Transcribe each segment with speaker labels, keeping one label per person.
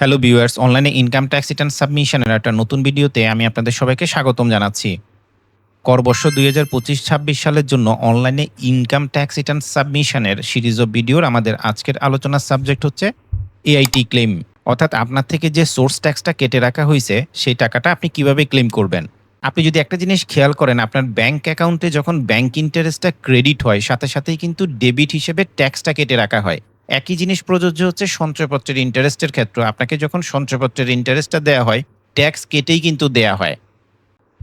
Speaker 1: Hello viewers অনলাইনে income tax return সাবমিশনের একটা নতুন ভিডিওতে আমি আপনাদের সবাইকে স্বাগতম জানাচ্ছি। করবর্ষ দুই হাজার পঁচিশ ছাব্বিশ সালের জন্য অনলাইনে ইনকাম ট্যাক্স রিটার্ন সাবমিশনের সিরিজ অফ ভিডিওর আমাদের আজকের আলোচনার সাবজেক্ট হচ্ছে এআইটি ক্লেম অর্থাৎ আপনার থেকে যে সোর্স ট্যাক্সটা কেটে রাখা হয়েছে, সেই টাকাটা আপনি কীভাবে ক্লেম করবেন? আপনি যদি একটা জিনিস খেয়াল করেন, আপনার ব্যাংক অ্যাকাউন্টে যখন ব্যাংক ইন্টারেস্টটা ক্রেডিট হয়, সাথে সাথেই কিন্তু ডেবিট হিসেবে ট্যাক্সটা কেটে রাখা হয়। একই জিনিস প্রযোজ্য হচ্ছে সঞ্চয়পত্রের ইন্টারেস্টের ক্ষেত্রে। আপনাকে যখন সঞ্চয়পত্রের ইন্টারেস্টটা দেওয়া হয় ট্যাক্স কেটেই কিন্তু দেয়া হয়।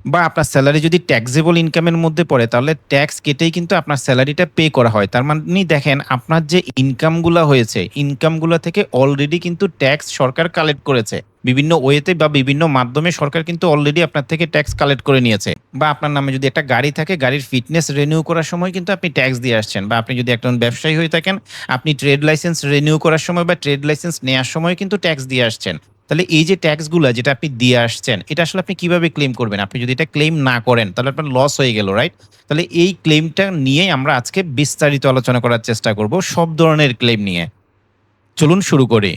Speaker 1: বা আপনার স্যালারি যদি ট্যাক্সেবল ইনকামের মধ্যে পড়ে, তাহলে ট্যাক্স কেটেই কিন্তু আপনার স্যালারিটা পে করা হয়। তার মানে দেখেন, আপনার যে ইনকামগুলো হয়েছে ইনকামগুলো থেকে অলরেডি কিন্তু ট্যাক্স সরকার কালেক্ট করেছে। বিভিন্ন ওয়েতে বা বিভিন্ন মাধ্যমে সরকার কিন্তু অলরেডি আপনার থেকে ট্যাক্স কালেক্ট করে নিয়েছে। বা আপনার নামে যদি একটা গাড়ি থাকে, গাড়ির ফিটনেস রিনিউ করার সময় কিন্তু আপনি ট্যাক্স দিয়ে আসছেন। বা আপনি যদি একজন ব্যবসায়ী হয়ে থাকেন, আপনি ট্রেড লাইসেন্স রিনিউ করার সময় বা ট্রেড লাইসেন্স নেওয়ার সময় কিন্তু ট্যাক্স দিয়ে আসছেন। তাহলে এই যে ট্যাক্সগুলো যেটা আপনি দিয়ে আসছেন, এটা আসলে আপনি কীভাবে ক্লেম করবেন? আপনি যদি এটা ক্লেম না করেন, তাহলে আপনার লস হয়ে গেল রাইট তাহলে এই ক্লেমটা নিয়েই আমরা আজকে বিস্তারিত আলোচনা করার চেষ্টা করব সব ধরনের ক্লেম নিয়ে। চলুন শুরু করি।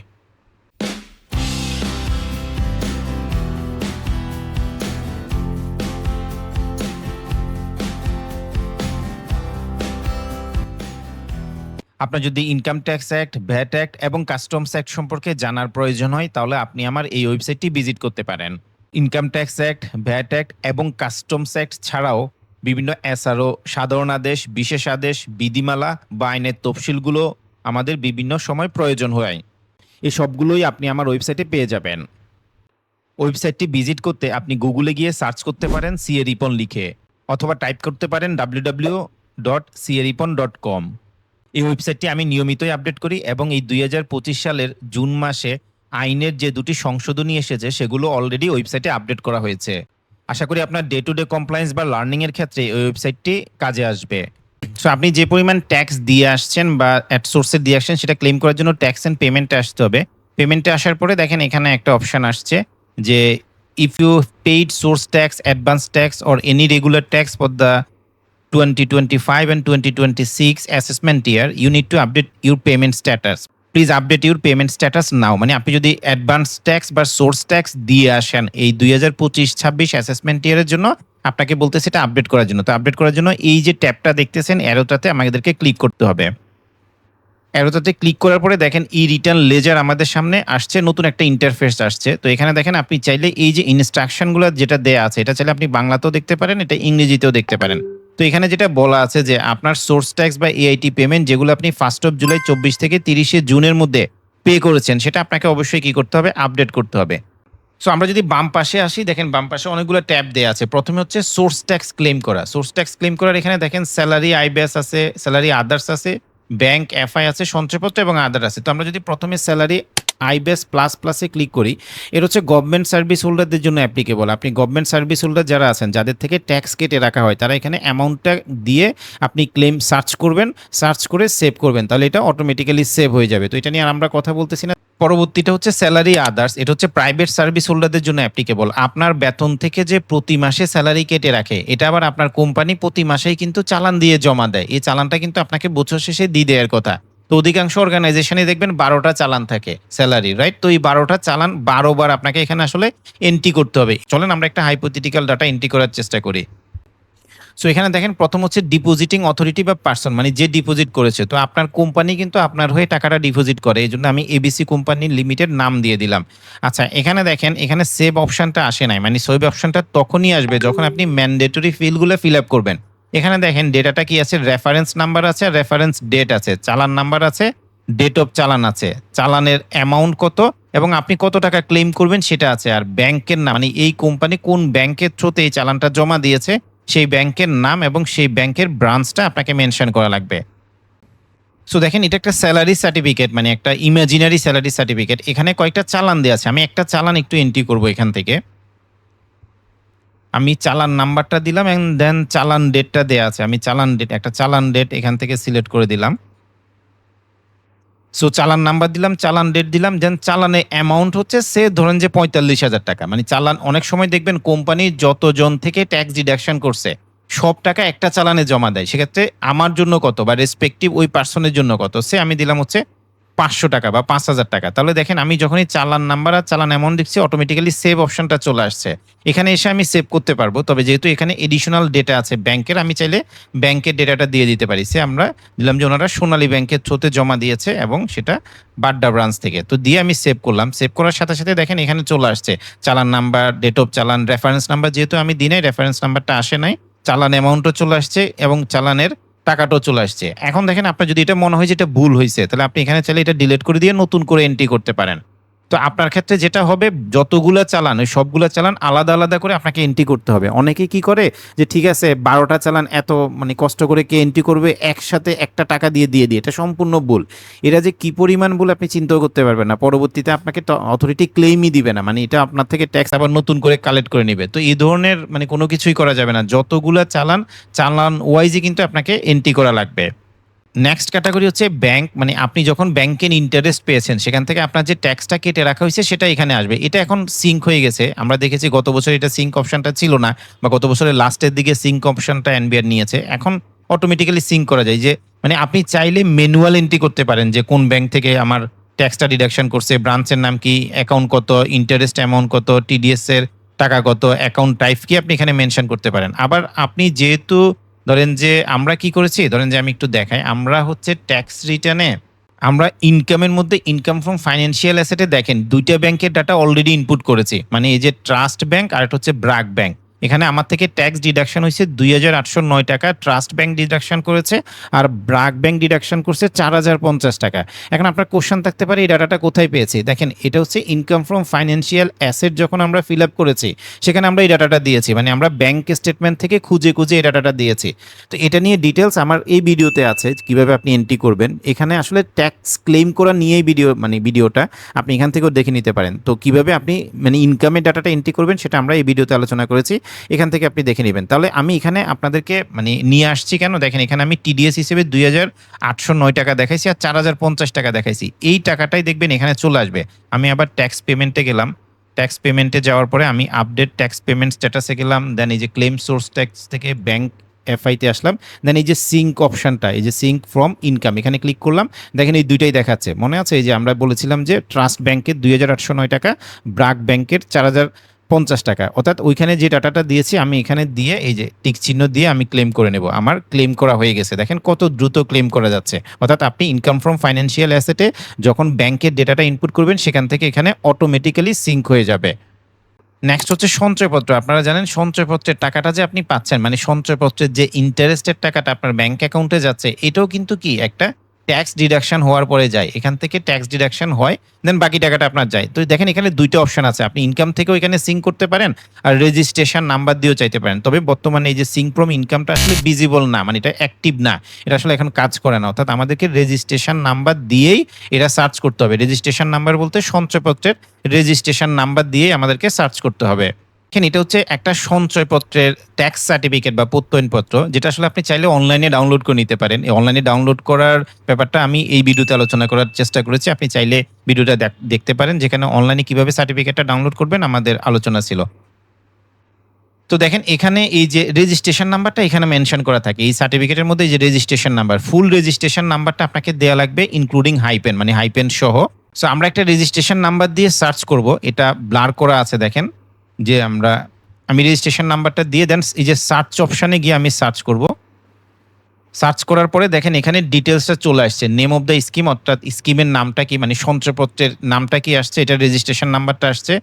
Speaker 1: আপনার যদি income tax act VAT act এবং কাস্টমস অ্যাক্ট সম্পর্কে জানার প্রয়োজন হয়, তাহলে আপনি আমার এই ওয়েবসাইটটি ভিজিট করতে পারেন। Income tax act VAT act এবং কাস্টমস অ্যাক্ট ছাড়াও বিভিন্ন এসআরও সাধারণ আদেশ, বিশেষ আদেশ, বিধিমালা বা আইনের তফসিলগুলো আমাদের বিভিন্ন সময় প্রয়োজন হয়। এই সবগুলোই আপনি আমার ওয়েবসাইটে পেয়ে যাবেন। ওয়েবসাইটটি ভিজিট করতে আপনি গুগলে গিয়ে সার্চ করতে পারেন সিএ রিপন লিখে, অথবা টাইপ করতে পারেন ডাব্লিউ ডাব্লিউ ডট সিএরিপন ডট কম এই ওয়েবসাইটটি আমি নিয়মিতই আপডেট করি এবং এই দুই হাজার পঁচিশ সালের জুন মাসে আইনের যে দুটি সংশোধনী এসেছে, সেগুলো অলরেডি ওয়েবসাইটে আপডেট করা হয়েছে। আশা করি আপনার ডে টু ডে কমপ্লায়েন্স বা লার্নিং এর ক্ষেত্রে এই ওয়েবসাইটটি কাজে আসবে। সো আপনি যে পরিমাণ ট্যাক্স দিয়ে আসছেন বা অ্যাট সোর্সে দিয়ে আসছেন, সেটা ক্লেম করার জন্য ট্যাক্স অ্যান্ড পেমেন্টে আসতে হবে। পেমেন্টে আসার পরে দেখেন এখানে একটা অপশন আসছে যে if you paid source tax advance tax or any regular tax for the 2025 and 2026 assessment year, you need to update your payment status. Please update your payment status now মানে আপনি যদি অ্যাডভান্স ট্যাক্স বা source tax দিয়ে আসেন এই দুই হাজার পঁচিশ ছাব্বিশ অ্যাসেসমেন্ট ইয়ারের জন্য আপনাকে বলতে সেটা আপডেট করার জন্য। তো আপডেট করার জন্য এই যে ট্যাবটা দেখতেছেন অ্যারোটাতে আমাদেরকে ক্লিক করতে হবে। অ্যারোটাতে ক্লিক করার পরে দেখেন ই রিটার্ন লেজার আমাদের সামনে আসছে নতুন একটা ইন্টারফেস আসছে। তো এখানে দেখেন আপনি চাইলে এই যে ইনস্ট্রাকশনগুলো যেটা দেয়া আছে এটা চাইলে আপনি বাংলাতেও দেখতে পারেন এটা ইংরেজিতেও দেখতে পারেন। তো এখানে যেটা বলা আছে যে আপনার সোর্স ট্যাক্স বা এআইটি পেমেন্ট যেগুলো আপনি ফার্স্ট অফ জুলাই চব্বিশ থেকে তিরিশে জুনের মধ্যে পে করেছেন, সেটা আপনাকে অবশ্যই কি করতে হবে? আপডেট করতে হবে। সো আমরা যদি বাম পাশে আসি, দেখেন বাম পাশে অনেকগুলো ট্যাব দেওয়া আছে। প্রথমে হচ্ছে সোর্স ট্যাক্স ক্লেম করা। সোর্স ট্যাক্স ক্লেম করার এখানে দেখেন স্যালারি আইবিএস আছে স্যালারি আদার্স আছে ব্যাংক এফআই আছে, সঞ্চয়পত্র এবং আদার আছে। তো আমরা যদি প্রথমে স্যালারি আইবেস প্লাস প্লাসে ক্লিক করি, এর হচ্ছে গভর্নমেন্ট সার্ভিস হোল্ডারদের জন্য অ্যাপ্লিকেবল আপনি গভর্নমেন্ট সার্ভিস হোল্ডার যারা আছেন, যাদের থেকে ট্যাক্স কেটে রাখা হয়, তারা এখানে অ্যামাউন্টটা দিয়ে আপনি ক্লেম সার্চ করবেন সার্চ করে সেভ করবেন, তাহলে এটা অটোমেটিক্যালি সেভ হয়ে যাবে। তো এটা নিয়ে আর আমরা কথা বলতেছি না। পরবর্তীটা হচ্ছে স্যালারি আদার্স এটা হচ্ছে প্রাইভেট সার্ভিস হোল্ডারদের জন্য অ্যাপ্লিকেবল আপনার বেতন থেকে যে প্রতি মাসে স্যালারি কেটে রাখে, এটা আবার আপনার কোম্পানি প্রতি মাসেই কিন্তু চালান দিয়ে জমা দেয়। এই চালানটা কিন্তু আপনাকে বছর শেষে দিয়ে দেওয়ার কথা। তো অধিকাংশ অর্গানাইজেশনে দেখবেন বারোটা চালান থাকে স্যালারি রাইট তো এই বারোটা চালান বারোবার আপনাকে এখানে আসলে এন্ট্রি করতে হবে। চলেন আমরা একটা হাইপোথেটিক্যাল ডাটা এন্ট্রি করার চেষ্টা করি। সো এখানে দেখেন প্রথম হচ্ছে ডিপোজিটিং অথরিটি বা পার্সন মানে যে ডিপোজিট করেছে। তো আপনার কোম্পানি কিন্তু আপনার হয়ে টাকাটা ডিপোজিট করে, এই জন্য আমি এবিসি কোম্পানি লিমিটেড নাম দিয়ে দিলাম। আচ্ছা এখানে দেখেন, এখানে সেভ অপশনটা আসে নাই। মানে সেভ অপশনটা তখনই আসবে যখন আপনি ম্যান্ডেটরি ফিলগুলো ফিল আপ করবেন। এখানে দেখেন ডেটাটা কি আছে? রেফারেন্স নাম্বার আছে আর রেফারেন্স ডেট আছে। চালান নাম্বার আছে ডেট অফ চালান আছে। চালানের অ্যামাউন্ট কত এবং আপনি কত টাকা ক্লেম করবেন সেটা আছে। আর ব্যাংকের নাম মানে এই কোম্পানি কোন ব্যাংকের থ্রুতে এই চালানটা জমা দিয়েছে, সেই ব্যাংকের নাম এবং সেই ব্যাংকের ব্রাঞ্চটা আপনাকে মেনশন করা লাগবে। সো দেখেন এটা একটা স্যালারি সার্টিফিকেট মানে একটা ইমাজিনারি স্যালারি সার্টিফিকেট এখানে কয়েকটা চালান দেওয়া আছে। আমি একটা চালান একটু এন্ট্রি করব এখান থেকে। আমি চালান নাম্বারটা দিলাম অ্যান্ড দেন চালান ডেটটা দেওয়া আছে। আমি চালান ডেট একটা চালান ডেট এখান থেকে সিলেক্ট করে দিলাম। সো চালান নাম্বার দিলাম, চালান ডেট দিলাম দেন চালানে অ্যামাউন্ট হচ্ছে, সে ধরেন যে পঁয়তাল্লিশ হাজার টাকা। মানে চালান, অনেক সময় দেখবেন কোম্পানি যতজন থেকে ট্যাক্স ডিডাকশন করছে, সব টাকা একটা চালানে জমা দেয়। সেক্ষেত্রে আমার জন্য কত বা রেসপেক্টিভ ওই পার্সনের জন্য কত, সে আমি দিলাম হচ্ছে পাঁচশো টাকা বা পাঁচ হাজার টাকা। তাহলে দেখেন, আমি যখনই চালান নাম্বার আর চালান অ্যামাউন্ট দিচ্ছি অটোমেটিক্যালি সেভ অপশনটা চলে আসছে। এখানে এসে আমি সেভ করতে পারব, তবে যেহেতু এখানে এডিশনাল ডেটা আছে ব্যাংকের, আমি চাইলে ব্যাংকের ডেটাটা দিয়ে দিতে পারি। সে আমরা দিলাম যে ওনারা সোনালী ব্যাংকের থ্রোতে জমা দিয়েছে এবং সেটা বাড্ডা ব্রাঞ্চ থেকে। তো দিয়ে আমি সেভ করলাম। সেভ করার সাথে সাথে দেখেন, এখানে চলে আসছে। Challan number date of challan reference number যেহেতু আমি দিনে রেফারেন্স নাম্বারটা আসে নাই। চালান অ্যামাউন্টও চলে আসছে এবং চালানের টাকাটাও চলে আসছে। এখন দেখেন আপনার যদি এটা মনে হয় যে এটা ভুল হয়েছে তাহলে আপনি এখানে চাইলে এটা ডিলিট করে দিয়ে নতুন করে এন্ট্রি করতে পারেন। তো আপনার ক্ষেত্রে যেটা হবে, যতগুলা চালান, ওই সবগুলো চালান আলাদা আলাদা করে আপনাকে এন্ট্রি করতে হবে। অনেকে কি করে যে, ঠিক আছে, বারোটা চালান এত মানে কষ্ট করে কে এন্ট্রি করবে, একসাথে একটা টাকা দিয়ে দিয়ে দিয়ে। এটা সম্পূর্ণ ভুল। এটা যে, কি পরিমাণ ভুল আপনি চিন্তাও করতে পারবেন না। পরবর্তীতে আপনাকে অথরিটি ক্লেমই দিবে না। মানে এটা আপনার থেকে ট্যাক্স আবার নতুন করে কালেক্ট করে নেবে। তো এই ধরনের মানে কোনো কিছুই করা যাবে না। যতগুলা চালান চালান ওয়াইজই কিন্তু আপনাকে এন্ট্রি করা লাগবে। নেক্সট ক্যাটাগরি হচ্ছে ব্যাংক মানে আপনি যখন ব্যাংকের ইন্টারেস্ট পেয়েছেন, সেখান থেকে আপনার যে ট্যাক্সটা কেটে রাখা হয়েছে সেটা এখানে আসবে। এটা এখন সিঙ্ক হয়ে গেছে। আমরা দেখেছি গত বছর এটা সিঙ্ক অপশনটা ছিল না, বা গত বছরের লাস্টের দিকে সিঙ্ক অপশনটা এনবিআর নিয়েছে। এখন অটোমেটিক্যালি সিঙ্ক করা যায় যে মানে আপনি চাইলে ম্যানুয়াল এন্ট্রি করতে পারেন যে কোন ব্যাংক থেকে আমার ট্যাক্সটা ডিডাকশন করছে ব্রাঞ্চের নাম কি অ্যাকাউন্ট কত ইন্টারেস্ট অ্যামাউন্ট কত টিডিএস এর টাকা কত অ্যাকাউন্ট টাইপ কি আপনি এখানে মেনশন করতে পারেন। আবার আপনি যেহেতু ধরেন যে আমরা কি করেছি? ধরেন যে আমি একটু দেখাই। আমরা হচ্ছে ট্যাক্স রিটার্নে আমরা ইনকামের মধ্যে ইনকাম ফ্রম ফাইন্যান্সিয়াল অ্যাসেটে দেখেন, দুইটা ব্যাংকের ডাটা অলরেডি ইনপুট করেছি। মানে এই যে ট্রাস্ট ব্যাংক আর একটা হচ্ছে ব্রাক ব্যাংক এখানে আমার থেকে ট্যাক্স ডিডাকশন হয়েছে দুই হাজার আটশো নয় টাকা ট্রাস্ট ব্যাংক ডিডাকশন করেছে আর ব্রাক ব্যাংক ডিডাকশন করছে চার হাজার পঞ্চাশ টাকা। এখন আপনার কোশ্চেন থাকতে পারে, এই ডাটাটা কোথায় পেয়েছি? দেখেন, এটা হচ্ছে ইনকাম ফ্রম ফাইন্যান্সিয়াল অ্যাসেট যখন আমরা ফিল আপ করেছি, সেখানে আমরা এই ডাটাটা দিয়েছি। মানে আমরা ব্যাংক স্টেটমেন্ট থেকে খুঁজে খুঁজে এই ডাটাটা দিয়েছি। তো এটা নিয়ে ডিটেলস আমার এই ভিডিওতে আছে, কীভাবে আপনি এন্ট্রি করবেন। এখানে আসলে ট্যাক্স ক্লেম করা নিয়েই ভিডিও মানে ভিডিওটা আপনি এখান থেকেও দেখে নিতে পারেন। তো কীভাবে আপনি মানে ইনকামের ডাটাটা এন্ট্রি করবেন, সেটা আমরা এই ভিডিওতে আলোচনা করেছি। এখান থেকে আপনি দেখে নেবেন। তাহলে আমি এখানে আপনাদেরকে মানে নিয়ে আসছি কেন? দেখেন, এখানে আমি টিডিএস হিসেবে দুই হাজার আটশো নয় টাকা দেখাইছি আর চার হাজার পঞ্চাশ টাকা দেখাইছি। এই টাকাটাই দেখবেন এখানে চলে আসবে। আমি আবার ট্যাক্স পেমেন্টে গেলাম। ট্যাক্স পেমেন্টে যাওয়ার পরে আমি আপডেট ট্যাক্স পেমেন্ট স্ট্যাটাসে গেলাম। দেন এই যে ক্লেম সোর্স ট্যাক্স থেকে ব্যাংক এফআইতে আসলাম। দেন এই যে সিঙ্ক অপশনটা এই যে সিঙ্ক ফ্রম ইনকাম এখানে ক্লিক করলাম। দেখেন, এই দুইটাই দেখাচ্ছে। মনে আছে? এই যে আমরা বলেছিলাম যে ট্রাস্ট ব্যাংকের দুই হাজার আটশো নয় টাকা, ব্রাক ব্যাংকের চার হাজার পঞ্চাশ টাকা। অর্থাৎ ওইখানে যে ডাটাটা দিয়েছি, আমি এখানে দিয়ে এই যে টিক চিহ্ন দিয়ে আমি ক্লেম করে নেব। আমার ক্লেম করা হয়ে গেছে। দেখেন কত দ্রুত ক্লেম করা যাচ্ছে। অর্থাৎ আপনি ইনকাম ফ্রম ফাইন্যান্সিয়াল অ্যাসেটে যখন ব্যাংকের ডেটাটা ইনপুট করবেন, সেখান থেকে এখানে অটোমেটিক্যালি সিঙ্ক হয়ে যাবে। নেক্সট হচ্ছে সঞ্চয়পত্র। আপনারা জানেন সঞ্চয়পত্রের টাকাটা যে আপনি পাচ্ছেন মানে সঞ্চয়পত্রের যে ইন্টারেস্টের টাকাটা আপনার ব্যাংক অ্যাকাউন্টে যাচ্ছে, এটাও কিন্তু কি একটা ট্যাক্স ডিডাকশন হওয়ার পরে যায়। এখান থেকে ট্যাক্স ডিডাকশন হয় দেন বাকি টাকাটা আপনার যায়। তো দেখেন এখানে দুইটা অপশন আছে। আপনি ইনকাম থেকেও এখানে সিঙ্ক করতে পারেন আর রেজিস্ট্রেশন নাম্বার দিয়েও চাইতে পারেন। তবে বর্তমানে এই যে সিঙ্ক ফ্রম ইনকামটা আসলে ভিজিবল না মানে এটা অ্যাক্টিভ না। এটা আসলে এখন কাজ করে না। অর্থাৎ আমাদেরকে রেজিস্ট্রেশন নাম্বার দিয়েই এটা সার্চ করতে হবে। রেজিস্ট্রেশন নাম্বার বলতে সঞ্চয়পত্রের রেজিস্ট্রেশন নাম্বার দিয়েই আমাদেরকে সার্চ করতে হবে। এখানে এটা হচ্ছে একটা সঞ্চয়পত্রের ট্যাক্স সার্টিফিকেট বা প্রত্যয়নপত্র, যেটা আসলে আপনি চাইলে অনলাইনে ডাউনলোড করে নিতে পারেন। এই অনলাইনে ডাউনলোড করার ব্যাপারটা আমি এই ভিডিওতে আলোচনা করার চেষ্টা করেছি। আপনি চাইলে ভিডিওটা দেখ- দেখতে পারেন, যেখানে অনলাইনে কীভাবে সার্টিফিকেটটা ডাউনলোড করবেন, আমাদের আলোচনা ছিল। তো দেখেন, এখানে এই যে রেজিস্ট্রেশন নাম্বারটা এখানে মেনশন করা থাকে। এই সার্টিফিকেটের মধ্যে যে রেজিস্ট্রেশন নাম্বার ফুল রেজিস্ট্রেশন নাম্বারটা আপনাকে দেওয়া লাগবে ইনক্লুডিং হাইপেন মানে হাইপেন সহ। সো আমরা একটা রেজিস্ট্রেশন নাম্বার দিয়ে সার্চ করব, এটা ব্লার করা আছে, দেখেন। যে আমরা, আমি রেজিস্ট্রেশন নাম্বারটা দিয়ে দেন, এই যে সার্চ অপশানে গিয়ে আমি সার্চ করব। সার্চ করার পরে দেখেন এখানে ডিটেলসটা চলে আসছে। নেম অফ দ্য স্কিম অর্থাৎ স্কিমের নামটা কি মানে সঞ্চয়পত্রের নামটা কি আসছে, এটা রেজিস্ট্রেশন নাম্বারটা আসছে।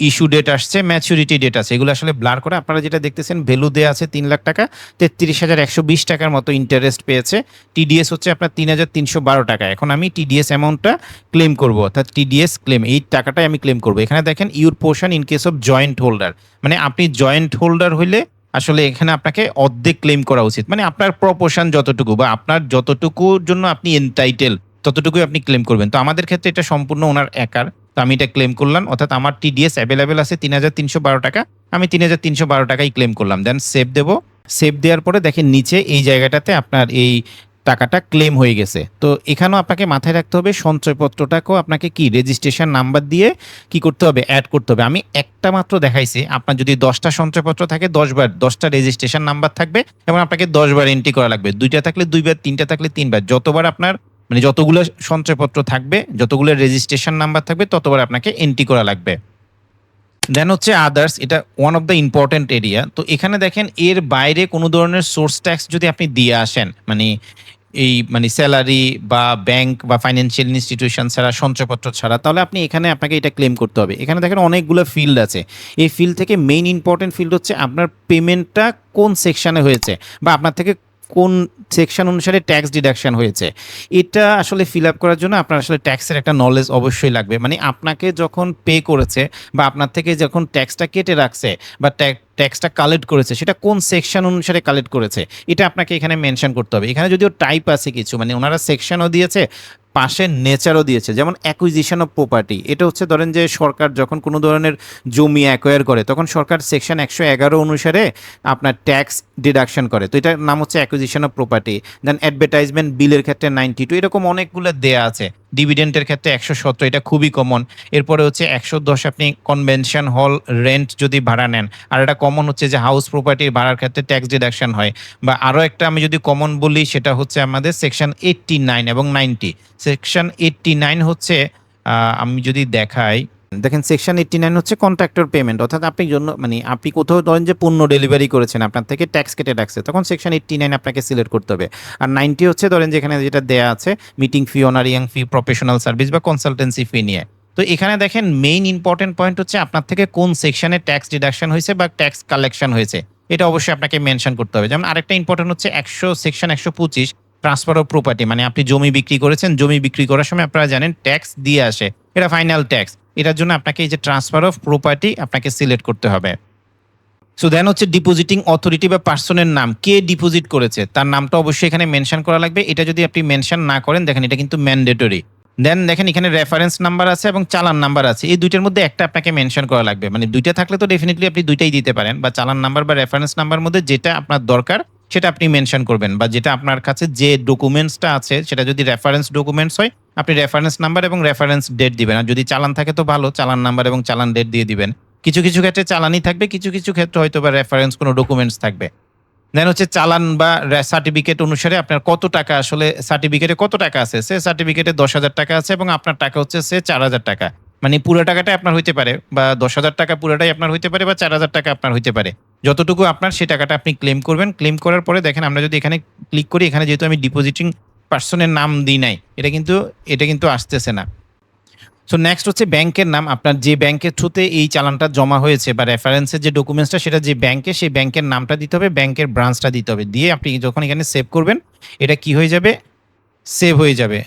Speaker 1: ইস্যু ডেট আসছে, ম্যাচুরিটি ডেট আছে। এগুলো আসলে ব্লার করে আপনারা যেটা দেখতেছেন, ভ্যালু দেওয়া আছে তিন লাখ টাকা, তেত্রিশ হাজার একশো বিশ টাকার মতো ইন্টারেস্ট পেয়েছে। টিডিএস হচ্ছে আপনার তিন হাজার তিনশো বারো টাকা। এখন আমি টিডিএস অ্যামাউন্টটা ক্লেম করব, অর্থাৎ টিডিএস ক্লেম এই টাকাটাই আমি ক্লেম করব। এখানে দেখেন your portion in case of joint holder মানে আপনি জয়েন্ট হোল্ডার হইলে আসলে এখানে আপনাকে অর্ধেক ক্লেম করা উচিত। মানে আপনার প্রপোর্শন যতটুকু বা আপনার যতটুকুর জন্য আপনি এনটাইটেল ততটুকুই আপনি ক্লেম করবেন। তো আমাদের ক্ষেত্রে এটা সম্পূর্ণ ওনার একার। তো আমি এটা ক্লেম করলাম, অর্থাৎ আমার টিডিএস অ্যাভেলেবেল আছে তিন হাজার তিনশো বারো টাকা। আমি তিন হাজার তিনশো বারো টাকাই ক্লেম করলাম। দেন সেভ দেবো। সেভ দেওয়ার পরে দেখেন নিচে এই জায়গাটাতে আপনার এই টাকাটা ক্লেম হয়ে গেছে। তো এখানেও আপনাকে মাথায় রাখতে হবে, সঞ্চয়পত্রটাকেও আপনাকে কি রেজিস্ট্রেশন নাম্বার দিয়ে কি করতে হবে অ্যাড করতে হবে। আমি একটা মাত্র দেখাইছি, আপনার যদি দশটা সঞ্চয়পত্র থাকে, দশবার, দশটা রেজিস্ট্রেশন নাম্বার থাকবে এবং আপনাকে দশবার এন্ট্রি করা লাগবে। দুইটা থাকলে দুইবার, তিনটা থাকলে তিনবার। যতবার আপনার মানে যতগুলো সঞ্চয়পত্র থাকবে, যতগুলো রেজিস্ট্রেশন নাম্বার থাকবে, ততবার আপনাকে এন্ট্রি করা লাগবে। দেন হচ্ছে আদার্স এটা one of the important area তো এখানে দেখেন, এর বাইরে কোনো ধরনের সোর্স ট্যাক্স যদি আপনি দিয়ে আসেন মানে এই মানে স্যালারি বা ব্যাংক বা ফাইন্যান্সিয়াল ইনস্টিটিউশন ছাড়া, সঞ্চয়পত্র ছাড়া, তাহলে আপনি এখানে আপনাকে এটা ক্লেম করতে হবে। এখানে দেখেন অনেকগুলো ফিল্ড আছে। এই ফিল্ড থেকে মেইন ইম্পর্টেন্ট ফিল্ড হচ্ছে আপনার পেমেন্টটা কোন সেকশানে হয়েছে, বা আপনার থেকে কোন সেকশন অনুসারে ট্যাক্স ডিডাকশন হয়েছে? এটা আসলে ফিল আপ করার জন্য আপনার আসলে ট্যাক্সের একটা নলেজ অবশ্যই লাগবে। মানে আপনাকে যখন পে করেছে বা আপনার থেকে যখন ট্যাক্সটা কেটে রাখছে বা ট্যাক্সটা কালেক্ট করেছে, সেটা কোন সেকশন অনুসারে কালেক্ট করেছে, এটা আপনাকে এখানে মেনশন করতে হবে। এখানে যদিও টাইপ আছে কিছু মানে ওনারা সেকশনও দিয়েছে পাশে নেচারও দিয়েছে, যেমন অ্যাকুইজিশন অফ প্রপার্টি এটা হচ্ছে ধরেন যে সরকার যখন কোনো ধরনের জমি অ্যাকোয়ার করে, তখন সরকার সেকশন একশো এগারো অনুসারে আপনার ট্যাক্স ডিডাকশন করে। তো এটার নাম হচ্ছে acquisition of property then advertisement বিলের ক্ষেত্রে নাইনটি টু এরকম অনেকগুলো দেয়া আছে। ডিভিডেন্টের ক্ষেত্রে একশো সতেরো এটা খুবই কমন এরপরে হচ্ছে একশো দশ আপনি কনভেনশন হল রেন্ট যদি ভাড়া নেন, আর এটা কমন হচ্ছে যে হাউস প্রপার্টির ভাড়ার ক্ষেত্রে ট্যাক্স ডিডাকশন হয়। বা আরও একটা আমি যদি কমন বলি, সেটা হচ্ছে আমাদের সেকশন এইটটি নাইন এবং নাইনটি সেকশন এইটটি নাইন হচ্ছে আমি যদি দেখাই দেখেন সেকশন এইটটি নাইন হচ্ছে কন্ট্রাক্টর পেমেন্ট অর্থাৎ আপনি জন্য মানে আপনি কোথাও ধরেন যে পণ্য ডেলিভারি করেছেন, আপনার থেকে ট্যাক্স কেটে রাখছে, তখন সেকশন এইটটি নাইন আপনাকে সিলেক্ট করতে হবে। আর নাইনটি হচ্ছে ধরেন যেখানে যেটা দেয়া আছে meeting fee honorarium fee professional service বা কনসালটেন্সি ফি নিয়ে। তো এখানে দেখেন মেইন ইম্পর্টেন্ট পয়েন্ট হচ্ছে আপনার থেকে কোন সেকশনে ট্যাক্স ডিডাকশন হয়েছে বা ট্যাক্স কালেকশন হয়েছে। এটা অবশ্যই আপনাকে মেনশন করতে হবে। যেমন আরেকটা ইম্পর্টেন্ট হচ্ছে একশো সেকশন একশো পঁচিশ ট্রান্সফার অফ প্রপার্টি মানে আপনি জমি বিক্রি করেছেন, জমি বিক্রি করার সময় আপনারা জানেন ট্যাক্স দিয়ে আসে। এটা ফাইনাল ট্যাক্স এটার জন্য আপনাকে এই যে ট্রান্সফার অফ প্রপার্টি আপনাকে সিলেক্ট করতে হবে। সো দেন হচ্ছে ডিপোজিটিং অথরিটি বা পার্সনের নাম। কে ডিপোজিট করেছে? তার নামটা অবশ্যই এখানে মেনশন করা লাগবে। এটা যদি আপনি মেনশন না করেন, দেখেন এটা কিন্তু ম্যান্ডেটরি দেন দেখেন এখানে রেফারেন্স নাম্বার আছে এবং চালান নাম্বার আছে। এই দুইটার মধ্যে একটা আপনাকে মেনশন করা লাগবে। মানে দুইটা থাকলে তো ডেফিনেটলি আপনি দুইটাই দিতে পারেন। বা চালান নাম্বার বা রেফারেন্স নাম্বার মধ্যে যেটা আপনার দরকার সেটা আপনি মেনশন করবেন বা যেটা আপনার কাছে যে ডকুমেন্টসটা আছে, সেটা যদি রেফারেন্স ডকুমেন্টস হয়, আপনি রেফারেন্স নাম্বার এবং রেফারেন্স ডেট দিবেন। আর যদি চালান থাকে তো ভালো, চালান নাম্বার এবং চালান ডেট দিয়ে দিবেন। কিছু কিছু ক্ষেত্রে চালানই থাকবে, কিছু কিছু ক্ষেত্রে হয়তো বা রেফারেন্স কোনো ডকুমেন্টস থাকবে। দেন হচ্ছে চালান বা সার্টিফিকেট অনুসারে আপনার কত টাকা আসলে সার্টিফিকেটে কত টাকা আছে? সে সার্টিফিকেটে দশ হাজার টাকা আছে এবং আপনার টাকা হচ্ছে সে চার হাজার টাকা। মানে পুরো টাকাটা আপনার হইতে পারে বা দশ হাজার টাকা পুরোটাই আপনার হইতে পারে বা চার হাজার টাকা আপনার হইতে পারে। যতটুকু আপনার সেই টাকাটা আপনি ক্লেম করবেন ক্লেম করার পরে দেখেন আমরা যদি এখানে ক্লিক করি, এখানে যেহেতু আমি ডিপোজিটিং পার্সনের নাম দিই নাই, এটা কিন্তু এটা কিন্তু আসতেছে না। সো নেক্সট হচ্ছে ব্যাংকের নাম। আপনার যে ব্যাংকের থ্রুতে এই চালানটা জমা হয়েছে বা রেফারেন্সের যে ডকুমেন্টসটা সেটা যে ব্যাংকে সেই ব্যাংকের নামটা দিতে হবে ব্যাংকের ব্রাঞ্চটা দিতে হবে। দিয়ে আপনি যখন এখানে সেভ করবেন, এটা কি হয়ে যাবে? সেভ হয়ে যাবে।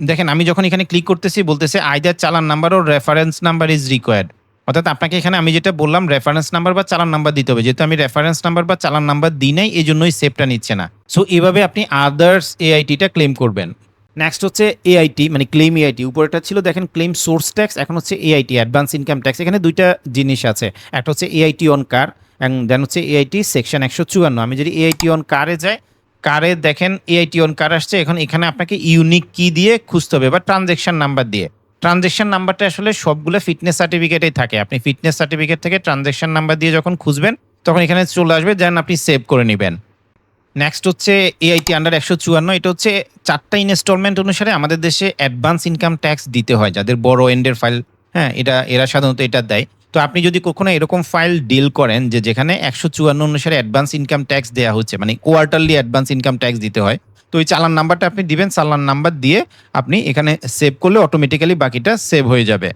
Speaker 1: দেখেন, আমি যখন এখানে ক্লিক করতেছি, বলতেছে either challan number O reference number is required অর্থাৎ আপনাকে এখানে আমি যেটা বললাম রেফারেন্স নাম্বার বা চালান নাম্বার দিতে হবে। যেহেতু আমি রেফারেন্স নাম্বার বা চালান নাম্বার দিই নাই এই জন্যই সেভটা নিচ্ছে না। সো এভাবে আপনি আদার্স এআইটিটা ক্লেম করবেন। নেক্সট হচ্ছে এআইটি মানে ক্লেম এআইটি উপরেটা ছিল, দেখেন ক্লেম সোর্স ট্যাক্স এখন হচ্ছে এআইটি অ্যাডভান্স ইনকাম ট্যাক্স এখানে দুইটা জিনিস আছে। একটা হচ্ছে এআইটি অন কার এবং দেন হচ্ছে এআইটি সেকশন একশো চুয়ান্ন। আমি যদি এআইটি অন কারে যাই কারে দেখেন এআইটি অন কার আসছে, এখন এখানে আপনাকে ইউনিক কি দিয়ে খুঁজতে হবে, বা ট্রানজেকশন নাম্বার দিয়ে। ট্রানজেকশন নাম্বারটা আসলে সবগুলো ফিটনেস সার্টিফিকেটেই থাকে। আপনি ফিটনেস সার্টিফিকেট থেকে ট্রানজেকশন নাম্বার দিয়ে যখন খুঁজবেন, তখন এখানে চলে আসবে যেন আপনি সেভ করে নেবেন। নেক্সট হচ্ছে এআইটি আন্ডার একশো চুয়ান্ন, এটা হচ্ছে চারটা ইনস্টলমেন্ট অনুসারে আমাদের দেশে অ্যাডভান্স ইনকাম ট্যাক্স দিতে হয়, যাদের বড় এন্ডের ফাইল হ্যাঁ এটা, এরা সাধারণত এটা দেয়। তো আপনি যদি কখনো এরকম ফাইল ডিল করেন যে যেখানে একশো চুয়ান্ন অনুসারে অ্যাডভান্স ইনকাম ট্যাক্স দেওয়া হচ্ছে মানে কোয়ার্টারলি অ্যাডভান্স ইনকাম ট্যাক্স দিতে হয়, তো ওই চালান নাম্বারটা আপনি দিবেন, চালান নাম্বার দিয়ে আপনি এখানে সেভ করলে অটোমেটিক্যালি বাকিটা সেভ হয়ে যাবে।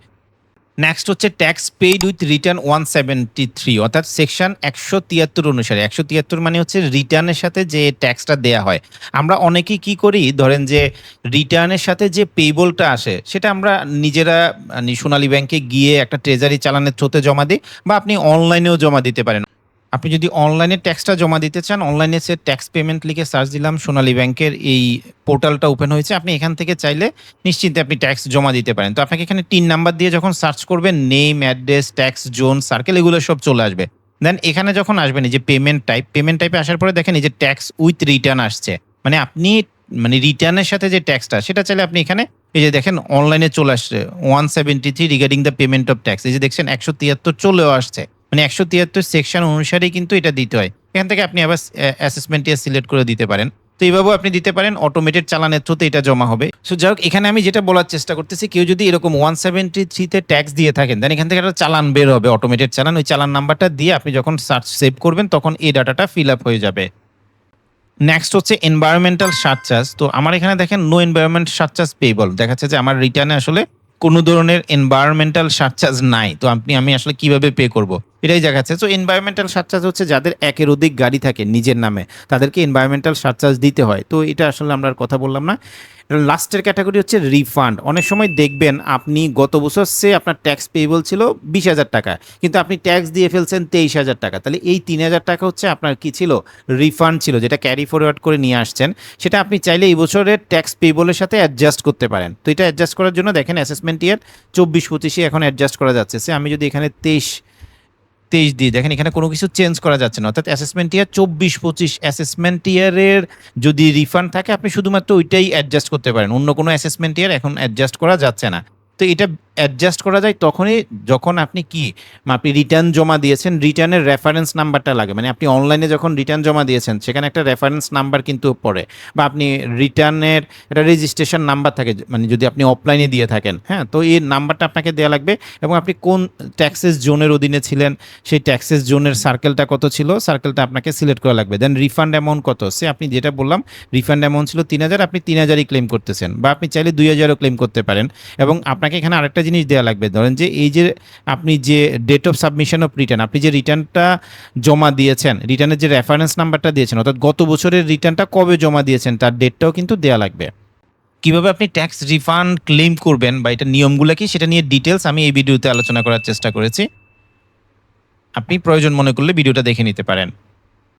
Speaker 1: নেক্সট হচ্ছে tax paid with return one seventy three অর্থাৎ সেকশন একশো তিয়াত্তর অনুসারে। একশো তিয়াত্তর মানে হচ্ছে রিটার্নের সাথে যে ট্যাক্সটা দেয়া হয়। আমরা অনেকেই কি করি, ধরেন যে রিটার্নের সাথে যে পেবলটা আসে, সেটা আমরা নিজেরা সোনালী ব্যাংকে গিয়ে একটা ট্রেজারি চালানের থ্রোতে জমা দিই, বা আপনি অনলাইনেও জমা দিতে পারেন। আপনি যদি অনলাইনে ট্যাক্সটা জমা দিতে চান অনলাইনে সে ট্যাক্স পেমেন্ট লিখে সার্চ দিলাম, সোনালী ব্যাংকের এই পোর্টালটা ওপেন হয়েছে, আপনি এখান থেকে চাইলে নিশ্চিন্তে আপনি ট্যাক্স জমা দিতে পারেন। তো আপনাকে এখানে তিন নাম্বার দিয়ে যখন সার্চ করবেন name address tax zone circle এগুলো সব চলে আসবে। দেন এখানে যখন আসবেন, এই যে পেমেন্ট টাইপ পেমেন্ট টাইপে আসার পরে দেখেন এই যে ট্যাক্স উইথ রিটার্ন আসছে। মানে আপনি মানে রিটার্নের সাথে যে ট্যাক্সটা সেটা চাইলে আপনি এখানে, এই যে দেখেন অনলাইনে চলে আসছে one seventy three regarding the payment of tax এই যে দেখছেন, একশো তিয়াত্তর চলেও আসছে। মানে একশো তিয়াত্তর সেকশন অনুসারেই কিন্তু এটা দিতে হয়। এখান থেকে আপনি আবার অ্যাসেসমেন্ট সিলেক্ট করে দিতে পারেন। তো এইভাবেও আপনি দিতে পারেন অটোমেটেড চালানের থ্রুতে এটা জমা হবে। সো যাই হোক, এখানে আমি যেটা বলার চেষ্টা করতেছি, কেউ যদি এরকম ওয়ান সেভেন্টি থ্রিতে ট্যাক্স দিয়ে থাকেন দেন এখান থেকে একটা চালান বের হবে অটোমেটেড চালান। ওই চালান নাম্বারটা দিয়ে আপনি যখন সার্চ সেভ করবেন, তখন এই ডাটাটা ফিল আপ হয়ে যাবে। নেক্সট হচ্ছে এনভায়রনমেন্টাল সার্চার্জ তো আমার এখানে দেখেন নো এনভায়রনমেন্ট সার্চার্জ দেখা যাচ্ছে যে আমার রিটার্নে আসলে কোনো ধরনের এনভায়রনমেন্টাল সার্চার্জ নাই। তো আপনি, আমি আসলে কীভাবে পে করব? এটাই দেখাচ্ছে। তো এনভায়রনমেন্টাল সার্চার্জ হচ্ছে যাদের একের অধিক গাড়ি থাকে নিজের নামে। তাদেরকে এনভায়রনমেন্টাল সার্চার্জ দিতে হয়। তো এটা আসলে আমরা আর কথা বললাম না। লাস্টের ক্যাটাগরি হচ্ছে রিফান্ড অনেক সময় দেখবেন আপনি গত বছর সে আপনার ট্যাক্স পেয়েবল ছিল বিশ হাজার টাকা। কিন্তু আপনি ট্যাক্স দিয়ে ফেলছেন তেইশ হাজার টাকা। তাহলে এই তিন হাজার টাকা হচ্ছে আপনার কি ছিল? রিফান্ড ছিল, যেটা ক্যারি ফরওয়ার্ড করে নিয়ে আসছেন। সেটা আপনি চাইলে এই বছরের ট্যাক্স পেয়েবলের সাথে অ্যাডজাস্ট করতে পারেন। তো এটা অ্যাডজাস্ট করার জন্য দেখেন অ্যাসেসমেন্ট ইয়ার চব্বিশ পঁচিশে এখন অ্যাডজাস্ট করা যাচ্ছে। সে আমি যদি এখানে তেইশ তেইশ দিয়ে। দেখেন, এখানে কোনো কিছু চেঞ্জ করা যাচ্ছে না। অর্থাৎ অ্যাসেসমেন্ট ইয়ার চব্বিশ, পঁচিশ। অ্যাসেসমেন্ট ইয়ারের যদি রিফান্ড থাকে, আপনি শুধুমাত্র ওইটাই অ্যাডজাস্ট করতে পারেন। অন্য কোনো অ্যাসেসমেন্ট ইয়ার এখন অ্যাডজাস্ট করা যাচ্ছে না। তো এটা অ্যাডজাস্ট করা যায় তখনই যখন আপনি কি, আপনি রিটার্ন জমা দিয়েছেন রিটার্নের রেফারেন্স নাম্বারটা লাগে। মানে আপনি অনলাইনে যখন রিটার্ন জমা দিয়েছেন, সেখানে একটা রেফারেন্স নাম্বার কিন্তু পড়ে। বা আপনি রিটার্নের একটা রেজিস্ট্রেশন নাম্বার থাকে মানে যদি আপনি অফলাইনে দিয়ে থাকেন হ্যাঁ? তো এই নাম্বারটা আপনাকে দেওয়া লাগবে। এবং আপনি কোন ট্যাক্সেস জোনের অধীনে ছিলেন, সেই ট্যাক্সেস জোনের সার্কেলটা কত ছিল সার্কেলটা আপনাকে সিলেক্ট করা লাগবে। দেন রিফান্ড অ্যামাউন্ট কত? সে আপনি যেটা বললাম রিফান্ড অ্যামাউন্ট ছিল তিন হাজার, আপনি তিন হাজারই ক্লেম করতেছেন। বা আপনি চাইলে দুই হাজারও ক্লেম করতে পারেন। এবং আপনাকে এখানে আরেকটা জিনিস দেওয়া লাগবে। ধরেন যে এই যে আপনি যে date of submission of return আপনি যে রিটার্নটা জমা দিয়েছেন রিটার্নের যে রেফারেন্স নাম্বারটা দিয়েছেন, অর্থাৎ গত বছরের রিটার্নটা কবে জমা দিয়েছেন, তার ডেটটাও কিন্তু দেওয়া লাগবে। কীভাবে আপনি ট্যাক্স রিফান্ড ক্লেম করবেন বা এটা নিয়মগুলো কি, সেটা নিয়ে ডিটেলস আমি এই ভিডিওতে আলোচনা করার চেষ্টা করেছি। আপনি প্রয়োজন মনে করলে ভিডিওটা দেখে নিতে পারেন।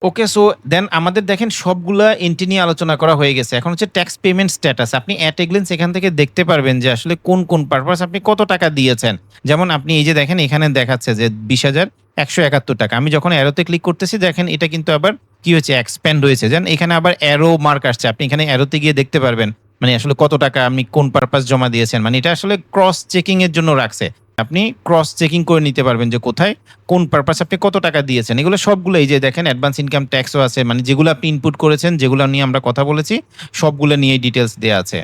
Speaker 1: ওকে সো দেন আমাদের দেখেন সবগুলা এন্ট্রি নিয়ে আলোচনা করা হয়ে গেছে। এখন হচ্ছে ট্যাক্স পেমেন্ট স্ট্যাটাস আপনি অ্যাট এগ্লেন্স এখান থেকে দেখতে পারবেন যে আসলে কোন কোন পারপাস আপনি কত টাকা দিয়েছেন। যেমন আপনি এই যে দেখেন, এখানে দেখাচ্ছে যে বিশ হাজার একশো একাত্তর টাকা। আমি যখন অ্যারোতে ক্লিক করতেছি, দেখেন এটা কিন্তু আবার কি হয়েছে এক্সপ্যান্ড হয়েছে। যেন এখানে আবার অ্যারো মার্ক আসছে। আপনি এখানে অ্যারোতে গিয়ে দেখতে পারবেন মানে আসলে কত টাকা আপনি কোন পারপাস জমা দিয়েছেন। মানে এটা আসলে ক্রস চেকিং এর জন্য রাখছে। আপনি ক্রস চেকিং করে নিতে পারবেন যে কোথায়, কোন পারপাস আপনি কত টাকা দিয়েছেন। এগুলো সবগুলো এই যে দেখেন অ্যাডভান্স ইনকাম ট্যাক্সও আছে মানে যেগুলো আপনি ইনপুট করেছেন, যেগুলো নিয়ে আমরা কথা বলেছি, সবগুলো নিয়ে ডিটেলস দেওয়া আছে।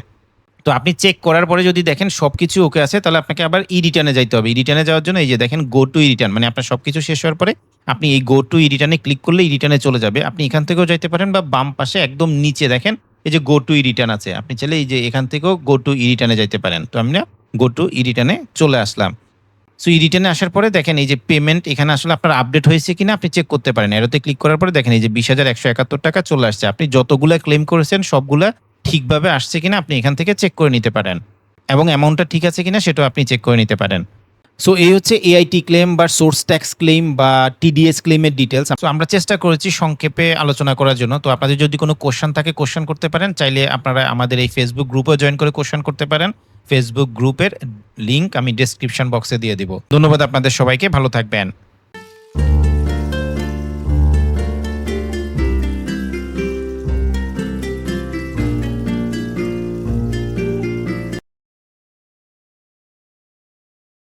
Speaker 1: তো আপনি চেক করার পরে যদি দেখেন সব কিছু ওকে আছে, তাহলে আপনাকে আবার ই রিটার্নে যাইতে হবে। ই রিটার্নে যাওয়ার জন্য এই যে দেখেন গো টু ই রিটার্ন মানে আপনার সব কিছু শেষ হওয়ার পরে আপনি এই গো টু ই রিটার্নে ক্লিক করলে ই রিটার্নে চলে যাবে। আপনি এখান থেকেও যাইতে পারেন বা বাম পাশে একদম নিচে দেখেন, এই যে গো টু ই রিটার্ন আছে। আপনি চাইলে এই যে এখান থেকেও গো টু ই রিটার্নে যাইতে পারেন। তো আমরা গো টু ই রিটার্নে চলে আসলাম। সো ই রিটার্নে আসার পরে দেখেন এই যে পেমেন্ট এখানে আসলে আপনার আপডেট হয়েছে কিনা আপনি চেক করতে পারেন। এরোতে ক্লিক করার পরে দেখেন এই যে বিশ হাজার একশো একাত্তর টাকা চলে আসছে। আপনি যতগুলো ক্লেম করেছেন, সবগুলা ঠিকভাবে আসছে কিনা আপনি এখান থেকে চেক করে নিতে পারেন। এবং অ্যামাউন্টটা ঠিক আছে কিনা সেটাও আপনি চেক করে নিতে পারেন। সো এই হচ্ছে এআইটি ক্লেম বা সোর্স ট্যাক্স ক্লেম বা টিডিএস ক্লেমের ডিটেলস সো আমরা চেষ্টা করেছি সংক্ষেপে আলোচনা করার জন্য। তো আপনাদের যদি কোনো কোশ্চেন থাকে কোশ্চেন করতে পারেন। চাইলে আপনারা আমাদের এই ফেসবুক গ্রুপে জয়েন করে কোশ্চেন করতে পারেন। ফেসবুক গ্রুপের লিংক আমি ডিসক্রিপশন বক্সে দিয়ে দিব। ধন্যবাদ আপনাদের সবাইকে ভালো থাকবেন।